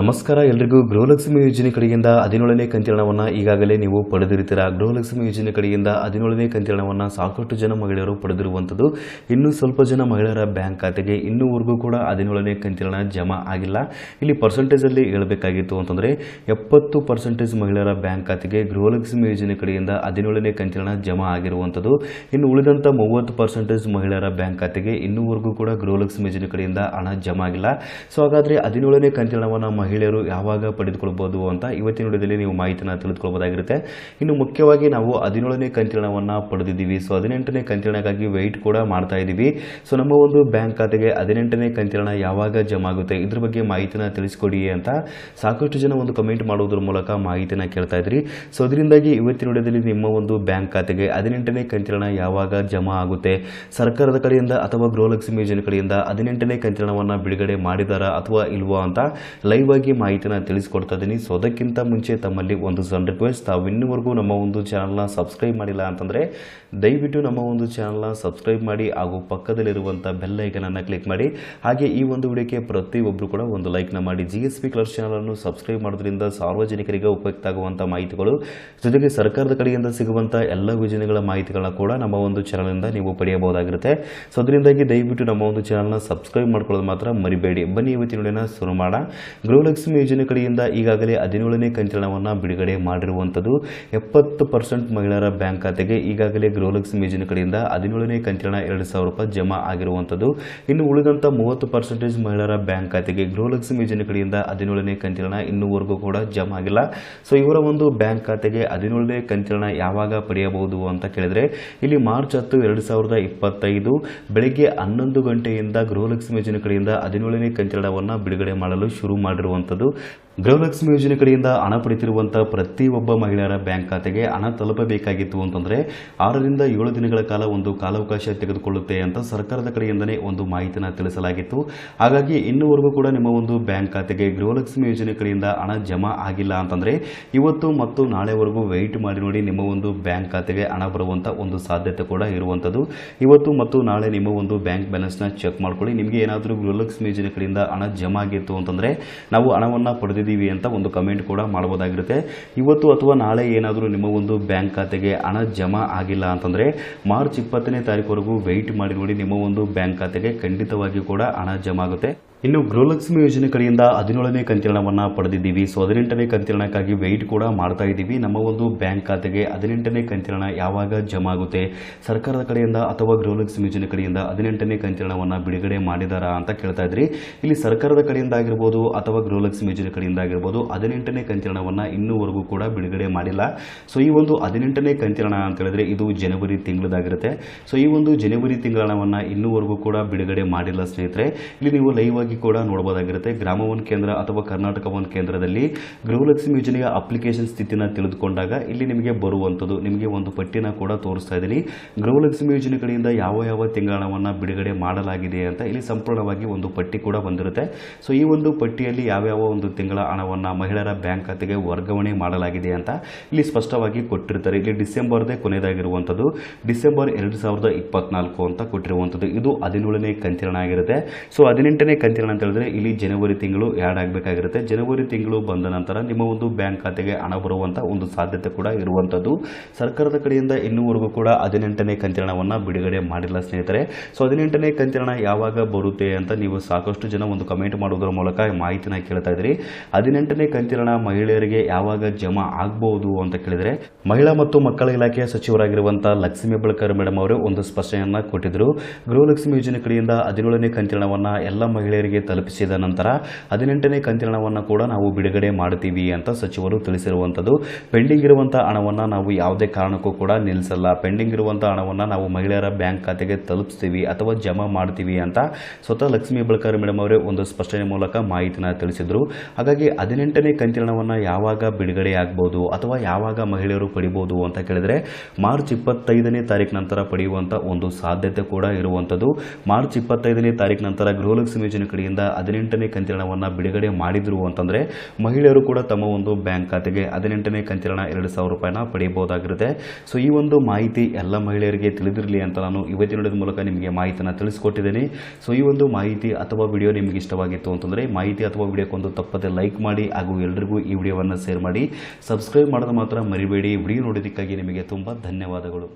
ನಮಸ್ಕಾರ, ಎಲ್ರಿಗೂ ಗೃಹಲಕ್ಷ್ಮಿ ಯೋಜನೆ ಕಡೆಯಿಂದ ಹದಿನೇಳನೇ ಕಂತಿರಣವನ್ನು ಈಗಾಗಲೇ ನೀವು ಪಡೆದಿರ್ತೀರಾ ಗೃಹಲಕ್ಷ್ಮಿ ಯೋಜನೆ ಕಡೆಯಿಂದ ಹದಿನೇಳನೇ ಕಂತಿರಣವನ್ನು ಸಾಕಷ್ಟು ಜನ ಮಹಿಳೆಯರು ಪಡೆದಿರುವಂಥದ್ದು. ಇನ್ನೂ ಸ್ವಲ್ಪ ಜನ ಮಹಿಳೆಯರ ಬ್ಯಾಂಕ್ ಖಾತೆಗೆ ಇನ್ನೂವರೆಗೂ ಕೂಡ ಹದಿನೇಳನೇ ಕಂತಿರಣ ಜಮಾ ಆಗಿಲ್ಲ. ಇಲ್ಲಿ ಪರ್ಸೆಂಟೇಜಲ್ಲಿ ಹೇಳಬೇಕಾಗಿತ್ತು ಅಂತಂದರೆ, ಎಪ್ಪತ್ತು ಪರ್ಸೆಂಟೇಜ್ ಮಹಿಳೆಯರ ಬ್ಯಾಂಕ್ ಖಾತೆಗೆ ಗೃಹಲಕ್ಷ್ಮಿ ಯೋಜನೆ ಕಡೆಯಿಂದ ಹದಿನೇಳನೇ ಕಂತಿರಣ ಜಮಾ ಆಗಿರುವಂಥದ್ದು. ಇನ್ನು ಉಳಿದಂಥ ಮೂವತ್ತು ಪರ್ಸೆಂಟೇಜ್ ಮಹಿಳೆಯರ ಬ್ಯಾಂಕ್ ಖಾತೆಗೆ ಇನ್ನೂವರೆಗೂ ಕೂಡ ಗೃಹಲಕ್ಷ್ಮಿ ಯೋಜನೆ ಕಡೆಯಿಂದ ಹಣ ಜಮಾ ಆಗಿಲ್ಲ. ಸೊ, ಹಾಗಾದರೆ ಹದಿನೇಳನೇ ಕಂತಿರಣವನ್ನು ಮಹಿಳೆಯರು ಯಾವಾಗ ಪಡೆದುಕೊಳ್ಬೋದು ಅಂತ ಇವತ್ತಿನ ವಿಡಿಯೋದಲ್ಲಿ ನೀವು ಮಾಹಿತಿಯನ್ನು ತಿಳಿದುಕೊಳ್ಬೋದಾಗಿರುತ್ತೆ. ಇನ್ನು ಮುಖ್ಯವಾಗಿ ನಾವು ಹದಿನೇಳನೇ ಕಂತಿರಣವನ್ನು ಪಡೆದಿದ್ದೀವಿ. ಸೊ ಹದಿನೆಂಟನೇ ಕಂತಿರಣಕ್ಕಾಗಿ ವೆಯ್ಟ್ ಕೂಡ ಮಾಡ್ತಾ ಇದ್ದೀವಿ. ಸೊ ನಮ್ಮ ಒಂದು ಬ್ಯಾಂಕ್ ಖಾತೆಗೆ ಹದಿನೆಂಟನೇ ಕಂತಿರಣ ಯಾವಾಗ ಜಮಾ ಆಗುತ್ತೆ? ಇದ್ರ ಬಗ್ಗೆ ಮಾಹಿತಿನ ತಿಳಿಸ್ಕೊಡಿ ಅಂತ ಸಾಕಷ್ಟು ಜನ ಒಂದು ಕಮೆಂಟ್ ಮಾಡುವುದರ ಮೂಲಕ ಮಾಹಿತಿನ ಕೇಳ್ತಾ ಇದ್ರಿ. ಸೊ ಅದರಿಂದಾಗಿ ಇವತ್ತಿನ ವಿಡಿಯೋದಲ್ಲಿ ನಿಮ್ಮ ಒಂದು ಬ್ಯಾಂಕ್ ಖಾತೆಗೆ ಹದಿನೆಂಟನೇ ಕಂತಿರಣ ಯಾವಾಗ ಜಮಾ ಆಗುತ್ತೆ? ಸರ್ಕಾರದ ಕಡೆಯಿಂದ ಅಥವಾ ಗೃಹಲಕ್ಷ್ಮಿ ಯೋಜನೆ ಕಡೆಯಿಂದ ಹದಿನೆಂಟನೇ ಕಂತಿರಣವನ್ನು ಬಿಡುಗಡೆ ಮಾಡಿದಾರ ಅಥವಾ ಇಲ್ವಾ ಅಂತ ಲೈವ್ ಆಗಿ ಮಾಹಿತಿನ ತಿಳಿಸ್ಕೊಡ್ತಾ ಇದ್ದೀನಿ ಸೊ ಅದಕ್ಕಿಂತ ಮುಂಚೆ ತಮ್ಮಲ್ಲಿ ಒಂದು ಸಣ್ಣ ರಿಕ್ವೆಸ್ಟ್ ತಾವು ಇನ್ನುವರೆಗೂ ನಮ್ಮ ಒಂದು ಚಾನಲ್ನ ಸಬ್ಸ್ಕ್ರೈಬ್ ಮಾಡಿಲ್ಲ ಅಂತಂದರೆ, ದಯವಿಟ್ಟು ನಮ್ಮ ಒಂದು ಚಾನಲ್ನ ಸಬ್ಸ್ಕ್ರೈಬ್ ಮಾಡಿ ಹಾಗೂ ಪಕ್ಕದಲ್ಲಿರುವಂಥ ಬೆಲ್ ಐಕನನ್ನು ಕ್ಲಿಕ್ ಮಾಡಿ. ಹಾಗೆ ಈ ಒಂದು ವಿಡಿಯೋಕ್ಕೆ ಪ್ರತಿಯೊಬ್ಬರು ಕೂಡ ಒಂದು ಲೈಕ್ನ ಮಾಡಿ. ಜಿ ಎಸ್ ಪಿ ಕ್ಲರ್ ಚಾನಲನ್ನು ಸಬ್ಸ್ಕ್ರೈಬ್ ಮಾಡೋದ್ರಿಂದ ಸಾರ್ವಜನಿಕರಿಗೆ ಉಪಯುಕ್ತ ಆಗುವಂಥ ಮಾಹಿತಿಗಳು, ಜೊತೆಗೆ ಸರ್ಕಾರದ ಕಡೆಯಿಂದ ಸಿಗುವಂಥ ಎಲ್ಲ ಯೋಜನೆಗಳ ಮಾಹಿತಿಗಳನ್ನ ಕೂಡ ನಮ್ಮ ಒಂದು ಚಾನಲಿಂದ ನೀವು ಪಡೆಯಬಹುದಾಗಿರುತ್ತೆ. ಸೊ ಅದರಿಂದಾಗಿ ದಯವಿಟ್ಟು ನಮ್ಮ ಒಂದು ಚಾನಲ್ನ ಸಬ್ಸ್ಕ್ರೈಬ್ ಮಾಡ್ಕೊಳ್ಳೋದು ಮಾತ್ರ ಮರಿಬೇಡಿ. ಬನ್ನಿ ಇವತ್ತಿನ ಶುರು ಮಾಡೋಣ. ಗೃಹಲಕ್ಷ್ಮಿ ಯೋಜನೆ ಕಡೆಯಿಂದ ಈಗಾಗಲೇ ಹದಿನೇಳನೇ ಕಂಚಲನವನ್ನು ಬಿಡುಗಡೆ ಮಾಡಿರುವಂಥದ್ದು ಎಪ್ಪತ್ತು ಪರ್ಸೆಂಟ್ ಮಹಿಳೆಯರ ಬ್ಯಾಂಕ್ ಖಾತೆಗೆ ಈಗಾಗಲೇ ಗೃಹಲಕ್ಷ್ಮಿ ಯೋಜನೆ ಕಡೆಯಿಂದ ಹದಿನೇಳನೇ ಕಂಚಲನ ಎರಡು ಸಾವಿರ ರೂಪಾಯಿ ಜಮಾ ಆಗಿರುವಂಥದ್ದು ಇನ್ನು ಉಳಿದಂಥ ಮೂವತ್ತು ಪರ್ಸೆಂಟೇಜ್ ಮಹಿಳೆಯರ ಬ್ಯಾಂಕ್ ಖಾತೆಗೆ ಗೃಹಲಕ್ಷ್ಮಿ ಯೋಜನೆ ಕಡೆಯಿಂದ ಹದಿನೇಳನೇ ಕಂಚಲನ ಇನ್ನೂವರೆಗೂ ಕೂಡ ಜಮಾ ಆಗಿಲ್ಲ. ಸೊ, ಇವರ ಒಂದು ಬ್ಯಾಂಕ್ ಖಾತೆಗೆ ಹದಿನೇಳನೇ ಕಂಚಲನ ಯಾವಾಗ ಪಡೆಯಬಹುದು ಅಂತ ಕೇಳಿದ್ರೆ, ಇಲ್ಲಿ ಮಾರ್ಚ್ ಹತ್ತು ಎರಡು ಸಾವಿರದ ಇಪ್ಪತ್ತೈದು ಬೆಳಗ್ಗೆ ಹನ್ನೊಂದು ಗಂಟೆಯಿಂದ ಗೃಹಲಕ್ಷ್ಮಿ ಯೋಜನೆ ಕಡೆಯಿಂದ ಹದಿನೇಳನೇ ಕಂಚಲನವನ್ನು ಬಿಡುಗಡೆ ಮಾಡಲು ಶುರು ಮಾಡಿರುವಂಥದ್ದು ಗೃಹಲಕ್ಷ್ಮಿ ಯೋಜನೆ ಕಡೆಯಿಂದ ಹಣ ಪಡೆತಿರುವಂಥ ಪ್ರತಿಯೊಬ್ಬ ಮಹಿಳೆಯರ ಬ್ಯಾಂಕ್ ಖಾತೆಗೆ ಹಣ ತಲುಪಬೇಕಾಗಿತ್ತು ಅಂತಂದರೆ ಆರರಿಂದ ಏಳು ದಿನಗಳ ಕಾಲ ಒಂದು ಕಾಲಾವಕಾಶ ತೆಗೆದುಕೊಳ್ಳುತ್ತೆ ಅಂತ ಸರ್ಕಾರದ ಕಡೆಯಿಂದನೇ ಒಂದು ಮಾಹಿತಿನ ತಿಳಿಸಲಾಗಿತ್ತು. ಹಾಗಾಗಿ ಇನ್ನೂವರೆಗೂ ಕೂಡ ನಿಮ್ಮ ಒಂದು ಬ್ಯಾಂಕ್ ಖಾತೆಗೆ ಗೃಹಲಕ್ಷ್ಮಿ ಯೋಜನೆ ಕಡೆಯಿಂದ ಹಣ ಜಮಾ ಆಗಿಲ್ಲ ಅಂತಂದರೆ ಇವತ್ತು ಮತ್ತು ನಾಳೆವರೆಗೂ ವೆಯ್ಟ್ ಮಾಡಿ ನೋಡಿ ನಿಮ್ಮ ಒಂದು ಬ್ಯಾಂಕ್ ಖಾತೆಗೆ ಹಣ ಬರುವಂಥ ಒಂದು ಸಾಧ್ಯತೆ ಕೂಡ ಇರುವಂಥದ್ದು ಇವತ್ತು ಮತ್ತು ನಾಳೆ ನಿಮ್ಮ ಒಂದು ಬ್ಯಾಂಕ್ ಬ್ಯಾಲೆನ್ಸ್ನ ಚೆಕ್ ಮಾಡ್ಕೊಳ್ಳಿ. ನಿಮಗೆ ಏನಾದರೂ ಗೃಹಲಕ್ಷ್ಮಿ ಯೋಜನೆ ಕಡೆಯಿಂದ ಹಣ ಜಮಾ ಆಗಿತ್ತು ಅಂತಂದರೆ ನಾವು ಹಣವನ್ನು ಪಡೆದಿದ್ದೀವಿ ಅಂತ ಒಂದು ಕಮೆಂಟ್ ಕೂಡ ಮಾಡ್ಬೋದಾಗಿರುತ್ತೆ. ಇವತ್ತು ಅಥವಾ ನಾಳೆ ಏನಾದರೂ ನಿಮ್ಮ ಒಂದು ಬ್ಯಾಂಕ್ ಖಾತೆಗೆ ಹಣ ಜಮಾ ಆಗಿಲ್ಲ ಅಂತಂದರೆ ಮಾರ್ಚ್ ಇಪ್ಪತ್ತನೇ ತಾರೀಕುವರೆಗೂ ವೆಯ್ಟ್ ಮಾಡಿ ನೋಡಿ ನಿಮ್ಮ ಒಂದು ಬ್ಯಾಂಕ್ ಖಾತೆಗೆ ಖಂಡಿತವಾಗಿ ಕೂಡ ಹಣ ಜಮಾ ಆಗುತ್ತೆ. ಇನ್ನು ಗೃಹಲಕ್ಷ್ಮಿ ಯೋಜನೆ ಕಡೆಯಿಂದ ಹದಿನೇಳನೇ ಕಂತಿರಣವನ್ನು ಪಡೆದಿದ್ದೀವಿ. ಸೊ ಹದಿನೆಂಟನೇ ಕಂತಿರಣಕ್ಕಾಗಿ ವೆಯ್ಟ್ ಕೂಡ ಮಾಡ್ತಾ ಇದ್ದೀವಿ. ನಮ್ಮ ಒಂದು ಬ್ಯಾಂಕ್ ಖಾತೆಗೆ ಹದಿನೆಂಟನೇ ಕಂತಿರಣ ಯಾವಾಗ ಜಮಾ ಆಗುತ್ತೆ? ಸರ್ಕಾರದ ಕಡೆಯಿಂದ ಅಥವಾ ಗೃಹಲಕ್ಷ್ಮಿ ಯೋಜನೆ ಕಡೆಯಿಂದ ಹದಿನೆಂಟನೇ ಕಂತಿರಣವನ್ನು ಬಿಡುಗಡೆ ಮಾಡಿದಾರಾ ಅಂತ ಕೇಳ್ತಾ ಇದ್ರಿ. ಇಲ್ಲಿ ಸರ್ಕಾರದ ಕಡೆಯಿಂದ ಆಗಿರ್ಬೋದು ಅಥವಾ ಗೃಹಲಕ್ಷ್ಮಿ ಯೋಜನೆ ಕಡೆಯಿಂದ ಆಗಿರ್ಬೋದು ಹದಿನೆಂಟನೇ ಕಂತಿರಣವನ್ನು ಇನ್ನೂವರೆಗೂ ಕೂಡ ಬಿಡುಗಡೆ ಮಾಡಿಲ್ಲ. ಸೊ ಈ ಒಂದು ಹದಿನೆಂಟನೇ ಕಂತಿರಣ ಅಂತ ಹೇಳಿದ್ರೆ ಇದು ಜನವರಿ ತಿಂಗಳದಾಗಿರುತ್ತೆ. ಸೊ ಈ ಒಂದು ಜನವರಿ ತಿಂಗಳವನ್ನು ಇನ್ನೂವರೆಗೂ ಕೂಡ ಬಿಡುಗಡೆ ಮಾಡಿಲ್ಲ ಸ್ನೇಹಿತರೆ. ಇಲ್ಲಿ ನೀವು ಲೈವ್ ಕೂಡ ನೋಡಬಹುದಾಗಿರುತ್ತೆ. ಗ್ರಾಮ ಒನ್ ಕೇಂದ್ರ ಅಥವಾ ಕರ್ನಾಟಕ ಒನ್ ಕೇಂದ್ರದಲ್ಲಿ ಗೃಹಲಕ್ಷ್ಮಿ ಯೋಜನೆಯ ಅಪ್ಲಿಕೇಶನ್ ಸ್ಥಿತಿನ ತಿಳಿದುಕೊಂಡಾಗ ಇಲ್ಲಿ ನಿಮಗೆ ಬರುವಂಥದ್ದು. ನಿಮಗೆ ಒಂದು ಪಟ್ಟಿನ ಕೂಡ ತೋರಿಸ್ತಾ ಇದ್ದೀನಿ. ಗೃಹಲಕ್ಷ್ಮಿ ಯೋಜನೆ ಕಡೆಯಿಂದ ಯಾವ ಯಾವ ತಿಂಗಳ ಹಣವನ್ನು ಬಿಡುಗಡೆ ಮಾಡಲಾಗಿದೆ ಅಂತ ಇಲ್ಲಿ ಸಂಪೂರ್ಣವಾಗಿ ಒಂದು ಪಟ್ಟಿ ಕೂಡ ಬಂದಿರುತ್ತೆ. ಸೊ ಈ ಒಂದು ಪಟ್ಟಿಯಲ್ಲಿ ಯಾವ್ಯಾವ ಒಂದು ತಿಂಗಳ ಹಣವನ್ನು ಮಹಿಳೆಯರ ಬ್ಯಾಂಕ್ ಖಾತೆಗೆ ವರ್ಗಾವಣೆ ಮಾಡಲಾಗಿದೆ ಅಂತ ಇಲ್ಲಿ ಸ್ಪಷ್ಟವಾಗಿ ಕೊಟ್ಟಿರ್ತಾರೆ. ಇಲ್ಲಿ ಡಿಸೆಂಬರ್ದೇ ಕೊನೆಯದಾಗಿರುವಂಥದ್ದು. ಡಿಸೆಂಬರ್ ಎರಡು ಸಾವಿರದ ಇಪ್ಪತ್ನಾಲ್ಕು ಅಂತ ಕೊಟ್ಟಿರುವಂಥದ್ದು. ಇದು ಹದಿನೇಳನೇ ಕಂತಿನ ಆಗಿರುತ್ತೆ. ಸೊ ಹದಿನೆಂಟನೇ ಕಂತಿರಣ ಅಂತ ಹೇಳಿದ್ರೆ ಇಲ್ಲಿ ಜನವರಿ ತಿಂಗಳು ಆ್ಯಡ್ ಆಗಬೇಕಾಗಿರುತ್ತೆ. ಜನವರಿ ತಿಂಗಳು ಬಂದ ನಂತರ ನಿಮ್ಮ ಒಂದು ಬ್ಯಾಂಕ್ ಖಾತೆಗೆ ಹಣ ಬರುವಂಥ ಒಂದು ಸಾಧ್ಯತೆ ಕೂಡ ಇರುವಂಥದ್ದು ಸರ್ಕಾರದ ಕಡೆಯಿಂದ ಇನ್ನೂವರೆಗೂ ಕೂಡ ಹದಿನೆಂಟನೇ ಕಂತಿರಣವನ್ನು ಬಿಡುಗಡೆ ಮಾಡಿಲ್ಲ ಸ್ನೇಹಿತರೆ. ಸೊ ಹದಿನೆಂಟನೇ ಕಂತಿರಣ ಯಾವಾಗ ಬರುತ್ತೆ ಅಂತ ನೀವು ಸಾಕಷ್ಟು ಜನ ಒಂದು ಕಮೆಂಟ್ ಮಾಡೋದ್ರ ಮೂಲಕ ಮಾಹಿತಿನ ಕೇಳ್ತಾ ಇದ್ರಿ. ಹದಿನೆಂಟನೇ ಕಂತಿರಣ ಮಹಿಳೆಯರಿಗೆ ಯಾವಾಗ ಜಮಾ ಆಗಬಹುದು ಅಂತ ಕೇಳಿದರೆ, ಮಹಿಳಾ ಮತ್ತು ಮಕ್ಕಳ ಇಲಾಖೆಯ ಸಚಿವರಾಗಿರುವಂಥ ಲಕ್ಷ್ಮೀ ಬಳಕರ್ ಮೇಡಮ್ ಅವರು ಒಂದು ಸ್ಪಷ್ಟನೆಯನ್ನ ಕೊಟ್ಟಿದ್ದರು ಗೃಹಲಕ್ಷ್ಮಿ ಯೋಜನೆ ಕಡೆಯಿಂದ ಹದಿನೇಳನೇ ಕಂತಿರಣವನ್ನು ಎಲ್ಲ ಮಹಿಳೆಯರಿಗೆ ತಲುಪಿಸಿದ ನಂತರ ಹದಿನೆಂಟನೇ ಕಂತಿನ ಹಣವನ್ನು ಕೂಡ ನಾವು ಬಿಡುಗಡೆ ಮಾಡ್ತೀವಿ ಅಂತ ಸಚಿವರು ತಿಳಿಸಿರುವಂಥದ್ದು ಪೆಂಡಿಂಗ್ ಇರುವಂಥ ಹಣವನ್ನು ನಾವು ಯಾವುದೇ ಕಾರಣಕ್ಕೂ ಕೂಡ ನಿಲ್ಲಿಸಲ್ಲ. ಪೆಂಡಿಂಗ್ ಇರುವಂಥ ಹಣವನ್ನು ನಾವು ಮಹಿಳೆಯರ ಬ್ಯಾಂಕ್ ಖಾತೆಗೆ ತಲುಪಿಸ್ತೀವಿ ಅಥವಾ ಜಮಾ ಮಾಡ್ತೀವಿ ಅಂತ ಸ್ವತಃ ಲಕ್ಷ್ಮೀ ಬಳಕರ್ ಮೇಡಮ್ ಅವರೇ ಒಂದು ಸ್ಪಷ್ಟನೆ ಮೂಲಕ ಮಾಹಿತಿನ ತಿಳಿಸಿದರು. ಹಾಗಾಗಿ ಹದಿನೆಂಟನೇ ಕಂತಿರಣವನ್ನು ಯಾವಾಗ ಬಿಡುಗಡೆ ಆಗ್ಬೋದು ಅಥವಾ ಯಾವಾಗ ಮಹಿಳೆಯರು ಪಡಿಬೋದು ಅಂತ ಕೇಳಿದರೆ ಮಾರ್ಚ್ ಇಪ್ಪತ್ತೈದನೇ ತಾರೀಕು ನಂತರ ಪಡೆಯುವಂಥ ಒಂದು ಸಾಧ್ಯತೆ ಕೂಡ ಇರುವಂಥದ್ದು ಮಾರ್ಚ್ ಇಪ್ಪತ್ತೈದನೇ ತಾರೀಕು ನಂತರ ಗೃಹಲಕ್ಷ್ಮಿ ಯೋಜನೆ ಕಡೆಯಿಂದ ಹದಿನೆಂಟನೇ ಕಂತಿರಣವನ್ನು ಬಿಡುಗಡೆ ಮಾಡಿದ್ರು ಅಂತಂದರೆ ಮಹಿಳೆಯರು ಕೂಡ ತಮ್ಮ ಒಂದು ಬ್ಯಾಂಕ್ ಖಾತೆಗೆ ಹದಿನೆಂಟನೇ ಕಂತಿರಣ ಎರಡು ಸಾವಿರ ರೂಪಾಯಿನ ಪಡೆಯಬಹುದಾಗಿರುತ್ತೆ. ಸೊ ಈ ಒಂದು ಮಾಹಿತಿ ಎಲ್ಲ ಮಹಿಳೆಯರಿಗೆ ತಿಳಿದಿರಲಿ ಅಂತ ನಾನು ಇವತ್ತಿನ ಮೂಲಕ ನಿಮಗೆ ಮಾಹಿತಿಯನ್ನು ತಿಳಿಸ್ಕೊಟ್ಟಿದ್ದೀನಿ. ಸೊ ಈ ಒಂದು ಮಾಹಿತಿ ಅಥವಾ ವಿಡಿಯೋ ನಿಮಗೆ ಇಷ್ಟವಾಗಿತ್ತು ಅಂತಂದರೆ ಮಾಹಿತಿ ಅಥವಾ ವಿಡಿಯೋಕ್ಕೊಂದು ತಪ್ಪದೆ ಲೈಕ್ ಮಾಡಿ ಹಾಗೂ ಎಲ್ರಿಗೂ ಈ ವಿಡಿಯೋವನ್ನು ಶೇರ್ ಮಾಡಿ. ಸಬ್ಸ್ಕ್ರೈಬ್ ಮಾಡೋದು ಮಾತ್ರ ಮರಿಬೇಡಿ. ವಿಡಿಯೋ ನೋಡೋದಕ್ಕಾಗಿ ನಿಮಗೆ ತುಂಬ ಧನ್ಯವಾದಗಳು.